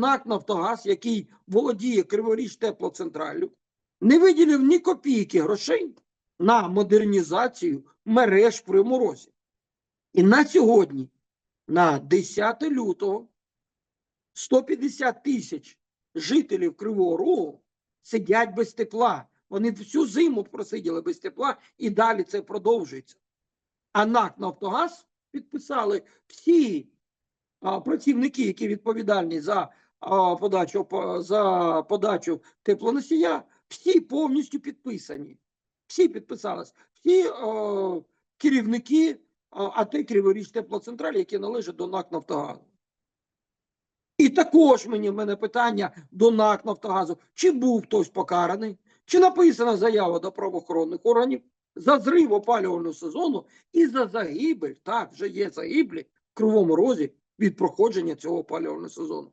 НАК Нафтогаз, який володіє Криворіж теплоцентраллю, не виділив ні копійки грошей на модернізацію мереж в Кривому Розі. І на сьогодні, на 10 лютого, 150 тисяч жителів Кривого Рогу сидять без тепла. Вони всю зиму просиділи без тепла і далі це продовжується. А НАК Нафтогаз підписали всі а, працівники, які відповідальні за подачу за подачу теплоносія, всі повністю підписані. Всі підписались. Всі е, керівники АТ Криворіж теплоцентралі, які належать до НАК Нафтогазу. І також мені в мене питання до НАК Нафтогазу: чи був хтось покараний, чи написана заява до правоохоронних органів за зрив опалювального сезону і за загибель, так, вже є загиблі в Кривому Розі від проходження цього опалювального сезону.